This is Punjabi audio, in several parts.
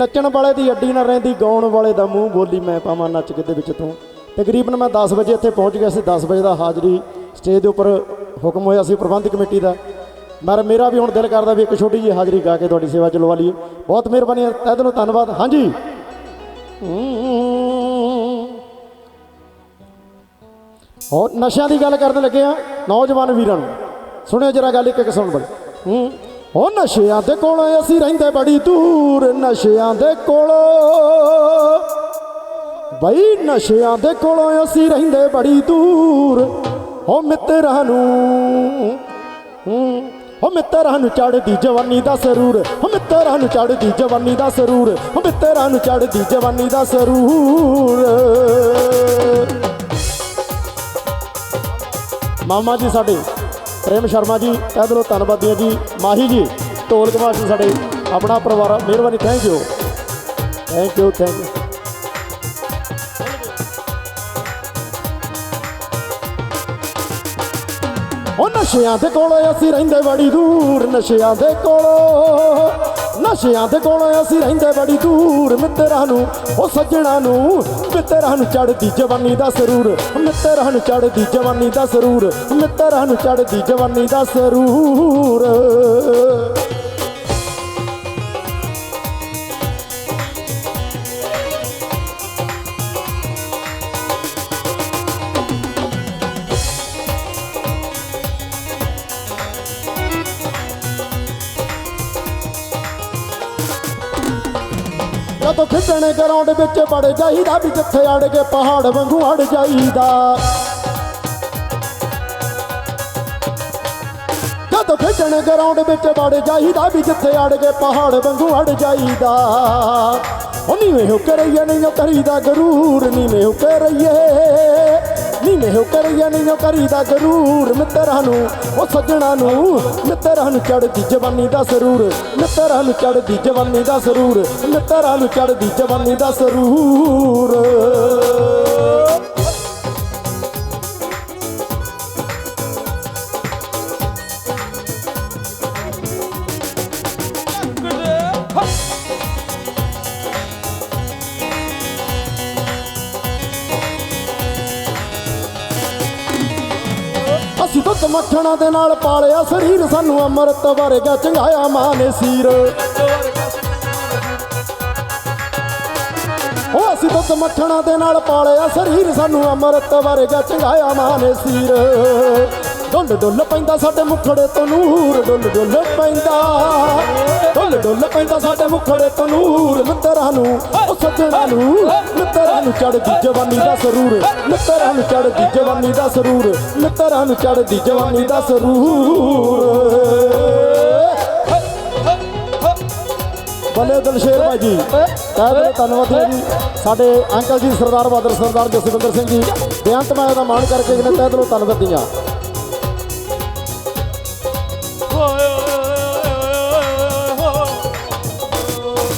ਨੱਚਣ ਵਾਲੇ ਦੀ ਅੱਡੀ ਨਾ ਰਹਿੰਦੀ, ਗਾਉਣ ਵਾਲੇ ਦਾ ਮੂੰਹ ਬੋਲੀ ਮੈਂ ਪਾਵਾਂ ਨੱਚ ਕੇ ਦੇ ਵਿੱਚ ਤੋਂ। ਤਕਰੀਬਨ ਮੈਂ 10 ਵਜੇ ਇੱਥੇ ਪਹੁੰਚ ਗਿਆ ਸੀ 10 ਵਜੇ ਦਾ ਹਾਜ਼ਰੀ ਸਟੇਜ ਦੇ ਉੱਪਰ ਹੁਕਮ ਹੋਇਆ ਸੀ ਪ੍ਰਬੰਧਕ ਕਮੇਟੀ ਦਾ। ਪਰ ਮੇਰਾ ਵੀ ਹੁਣ ਦਿਲ ਕਰਦਾ ਵੀ ਇੱਕ ਛੋਟੀ ਜਿਹੀ ਹਾਜ਼ਰੀ ਗਾ ਕੇ ਤੁਹਾਡੀ ਸੇਵਾ ਚ ਲਵਾ ਲਈਏ। ਬਹੁਤ ਮਿਹਰਬਾਨੀ ਹੈ ਤਹਿ ਦਿਲੋਂ ਧੰਨਵਾਦ। ਹਾਂਜੀ। ਹੋਰ, ਨਸ਼ਿਆਂ ਦੀ ਗੱਲ ਕਰਨ ਲੱਗੇ ਆ ਨੌਜਵਾਨ ਵੀਰਾਂ ਨੂੰ। ਸੁਣਿਓ ਜਰਾ ਗੱਲ ਇੱਕ ਇੱਕ ਸੁਣ ਬੜੀ ਹੂੰ। ਉਹ ਨਸ਼ਿਆਂ ਦੇ ਕੋਲੋਂ ਅਸੀਂ ਰਹਿੰਦੇ ਬੜੀ ਦੂਰ, ਨਸ਼ਿਆਂ ਦੇ ਕੋਲੋਂ। ਬਈ ਨਸ਼ਿਆਂ ਦੇ ਕੋਲੋਂ ਅਸੀਂ ਰਹਿੰਦੇ ਬੜੀ ਦੂਰ। ਉਹ ਮਿੱਤਰਾਂ ਨੂੰ ਹੂੰ ਹੋ ਮਿੱਤਰਾਂ ਨੂੰ ਚੜਦੀ ਜਵਾਨੀ ਦਾ ਸਰੂਰ। ਹੋ ਮਿੱਤਰਾਂ ਨੂੰ ਚੜਦੀ ਜਵਾਨੀ ਦਾ ਸਰੂਰ। ਹੋ ਮਿੱਤਰਾਂ ਨੂੰ ਚੜਦੀ ਜਵਾਨੀ ਦਾ ਸਰੂਰ। ਮਾਮਾ ਜੀ ਸਾਡੇ ਪ੍ਰੇਮ ਸ਼ਰਮਾ ਜੀ ਤਹਿ ਦਿਲੋਂ ਧੰਨਵਾਦੀ ਹਾਂ ਜੀ। ਮਾਹੀ ਜੀ, ਢੋਲ ਕਮਾਲ ਜੀ ਸਾਡੇ, ਆਪਣਾ ਪਰਿਵਾਰ ਮਿਹਰਬਾਨੀ thank you thank you thank you ਉਹ ਨਸ਼ਿਆਂ ਦੇ ਕੋਲੋਂ ਅਸੀਂ ਰਹਿੰਦੇ ਬੜੀ ਦੂਰ, ਨਸ਼ਿਆਂ ਦੇ ਕੋਲੋਂ। ਨਸ਼ਿਆਂ ਦੇ ਕੋਲੋਂ ਅਸੀਂ ਰਹਿੰਦੇ ਬੜੀ ਦੂਰ, ਮਿੱਤਰਾਂ ਨੂੰ, ਉਹ ਸੱਜਣਾ ਨੂੰ। ਮਿੱਤਰਾਂ ਨੂੰ ਚੜਦੀ ਜਵਾਨੀ ਦਾ ਸਰੂਰ, ਮਿੱਤਰਾਂ ਨੂੰ ਚੜਦੀ ਜਵਾਨੀ ਦਾ ਸਰੂਰ, ਮਿੱਤਰਾਂ ਨੂੰ ਚੜਦੀ ਜਵਾਨੀ ਦਾ ਸਰੂਰ। ਜਦੋਂ ਖੇਡਣੇ ਗਰਾਊਂਡ ਵਿੱਚ ਵੜ ਜਾਈਦਾ ਵੀ ਜਿੱਥੇ ਅੜ ਕੇ ਪਹਾੜ ਵਾਂਗੂ ਅੜ ਜਾਈਦਾ। ਜਦੋਂ ਖੇਡਣੇ ਗਰਾਊਂਡ ਵਿੱਚ ਵੜ ਜਾਈਦਾ ਵੀ ਜਿੱਥੇ ਅੜ ਕੇ ਪਹਾੜ ਵਾਂਗੂ ਅੜ ਜਾਈਦਾ। ਉਹ ਨੀਵੇਂ ਹੋ ਕਰਈਏ ਨਹੀਂ ਉਹ ਕਰੀਦਾ ਗਰੂਰ ਨੀਵੇਂ ਹੋ ਕਰਈਏ ਨੀਵੇਂ ਹੋ ਕਰਈਏ ਨਹੀਂ, ਉਹ ਕਰੀਦਾ ਜ਼ਰੂਰ ਮਿੱਤਰਾਂ ਨੂੰ, ਉਹ ਸੱਜਣਾ ਨੂੰ। ਮਿੱਤਰਾਂ ਨੂੰ ਚੜਦੀ ਜਵਾਨੀ ਦਾ ਸਰੂਰ, ਮਿੱਤਰਾਂ ਨੂੰ ਚੜਦੀ ਜਵਾਨੀ ਦਾ ਸਰੂਰ, ਮਿੱਤਰਾਂ ਨੂੰ ਚੜਦੀ ਜਵਾਨੀ ਦਾ ਸਰੂਰ। ਅਸੀਂ ਦੁੱਧ ਮੱਖਣਾ ਦੇ ਨਾਲ ਪਾਲਿਆ, ਸਰੀਰ ਸਾਨੂੰ ਅੰਮ੍ਰਿਤ ਵਰਗਾ ਚੰਗਾਇਆ ਮਾਂ ਨੇ ਸੀਰ। ਉਹ ਅਸੀਂ ਦੁੱਧ ਮੱਖਣਾ ਦੇ ਨਾਲ ਪਾਲਿਆ, ਸਰੀਰ ਸਾਨੂੰ ਅੰਮ੍ਰਿਤ ਵਰਗਾ ਚੰਗਾਇਆ ਮਾਂ ਨੇ ਸੀਰ। ਡੁੱਲ ਡੁੱਲ ਪੈਂਦਾ ਸਾਡੇ ਮੁਖੜੇ ਤੋਂ ਨੂਰ, ਡੁੱਲ ਡੁੱਲ ਪੈਂਦਾ। ਡੁੱਲ ਡੁੱਲ ਪੈਂਦਾ ਸਾਡੇ ਮੁਖੜੇ ਤੋਂ ਨੂਰ, ਮਿੱਤਰਾਂ ਨੂੰ ਉਹ ਸੱਜਣਾ ਨੂੰ, ਮਿੱਤਰਾਂ ਨੂੰ ਚੜਦੀ ਜਵਾਨੀ ਦਾ ਸਰੂਰ। ਮਿੱਤਰਾਂ ਨੂੰ ਚੜਦੀ ਜਵਾਨੀ ਦਾ ਸਰੂਰ, ਮਿੱਤਰਾਂ ਨੂੰ ਚੜਦੀ ਜਵਾਨੀ ਦਾ ਸਰੂਰ। ਬੱਲੇ ਦਲਸ਼ੇਰ ਭਾਈ ਜੀ। ਤਹਿ ਦਿਲੋਂ ਧੰਨਵਾਦ ਹੈ ਜੀ। ਸਾਡੇ ਅੰਕਲ ਜੀ ਸਰਦਾਰ ਬਾਦਰ ਸਰਦਾਰ ਜਸਵਿੰਦਰ ਸਿੰਘ ਜੀ, ਬੇਅੰਤ ਮਾਇਆ ਦਾ ਮਾਣ ਕਰਕੇ ਜਿਹਨੇ ਤਹਿ ਦਿਲੋਂ ਧੰਨਵਾਦ ਦੀਆਂ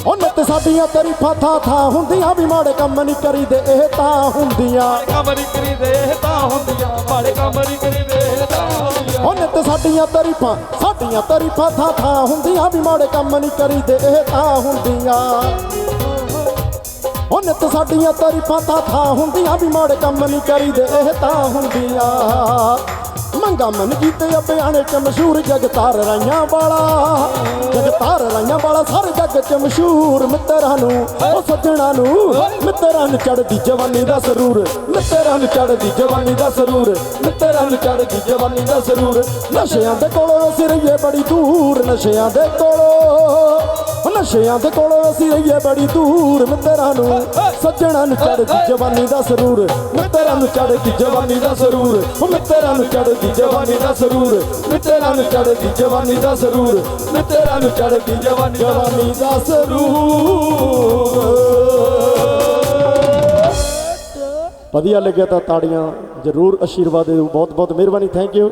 ਉਹ ਨਿੱਤ ਸਾਡੀਆਂ ਤਾਰੀਫਾਂ ਥਾਂ ਥਾਂ ਹੁੰਦੀਆਂ ਵੀ ਮਾੜੇ ਕੰਮ ਨਹੀਂ ਕਰੀਦੇ ਇਹ ਤਾਂ ਹੁੰਦੀਆਂ। ਕਮਰੀ ਕਰੀ ਦੇ ਤਾਂ ਹੁੰਦੀਆਂ। ਮਾੜੇ ਕਮਰੀ ਕਰੀ ਦੇ ਤਾਂ ਹੁੰਦੀਆਂ। ਉਹ ਨਿੱਤ ਸਾਡੀਆਂ ਤਾਰੀਫਾਂ ਸਾਡੀਆਂ ਤਾਰੀਫਾਂ ਥਾਂ ਥਾਂ ਹੁੰਦੀਆਂ ਵੀ ਮਾੜੇ ਕੰਮ ਨਹੀਂ ਕਰੀਦੇ ਇਹ ਤਾਂ ਹੁੰਦੀਆਂ। ਉਹ ਨਿੱਤ ਸਾਡੀਆਂ ਤਾਰੀਫਾਂ ਥਾਂ ਥਾਂ ਹੁੰਦੀਆਂ ਵੀ ਮਾੜੇ ਕੰਮ ਨਹੀਂ ਕਰੀਦੇ ਇਹ ਤਾਂ ਹੁੰਦੀਆਂ। ਮੰਗਾ ਮਨ ਕੀਤੇ ਅਭਿਆਣੇ ਚ ਮਸ਼ਹੂਰ ਜਗਤਾਰ ਰਾਈਆਂ ਵਾਲਾ। ਜਗਤਾਰ ਰਾਈਆਂ ਵਾਲਾ ਸਾਰੇ ਜੱਗ ਚ ਮਸ਼ਹੂਰ ਮਿੱਤਰਾਂ ਨੂੰ, ਉਹ ਸੱਜਣਾ ਨੂੰ। ਮਿੱਤਰਾਂ ਨੂੰ ਚੜਦੀ ਜਵਾਨੀ ਦਾ ਸਰੂਰ, ਮਿੱਤਰਾਂ ਨੂੰ ਚੜਦੀ ਜਵਾਨੀ ਦਾ ਸਰੂਰ, ਮਿੱਤਰਾਂ ਨੂੰ ਚੜਦੀ ਜਵਾਨੀ ਦਾ ਸਰੂਰ। ਨਸ਼ਿਆਂ ਦੇ ਕੋਲੋਂ ਅਸੀਂ ਰਹੀਏ ਬੜੀ ਦੂਰ, ਨਸ਼ਿਆਂ ਦੇ ਕੋਲੋਂ। ਨਸ਼ਿਆਂ ਦੇ ਕੋਲੋਂ ਅਸੀਂ ਰਹੀਏ ਬੜੀ ਦੂਰ, ਮਿੱਤਰਾਂ ਨੂੰ। ਸੱਜਣਾ ਨੂੰ ਚੜਦੀ ਜਵਾਨੀ ਦਾ ਸਰੂਰ। ਮਿੱਤਰਾਂ ਨੂੰ ਚੜਦੀ ਜਵਾਨੀ ਦਾ ਸਰੂਰ। ਉਹ ਮਿੱਤਰਾਂ ਨੂੰ ਚੜਦੀ ਜਵਾਨੀ ਦਾ ਸਰੂਰ। ਮਿੱਤਰਾਂ ਨੂੰ ਚੜਦੀ ਜਵਾਨੀ ਦਾ ਸਰੂਰ। ਮਿੱਤਰਾਂ ਨੂੰ ਚੜਦੀ ਜਵਾਨੀ ਜਵਾਨੀ ਦਾ ਸਰੂਰ। ਵਧੀਆ ਲੱਗਿਆ ਤਾਂ ਤਾੜੀਆਂ। ਜ਼ਰੂਰ ਆਸ਼ੀਰਵਾਦ ਦਿਓ। ਬਹੁਤ ਬਹੁਤ ਮਿਹਰਬਾਨੀ। Thank you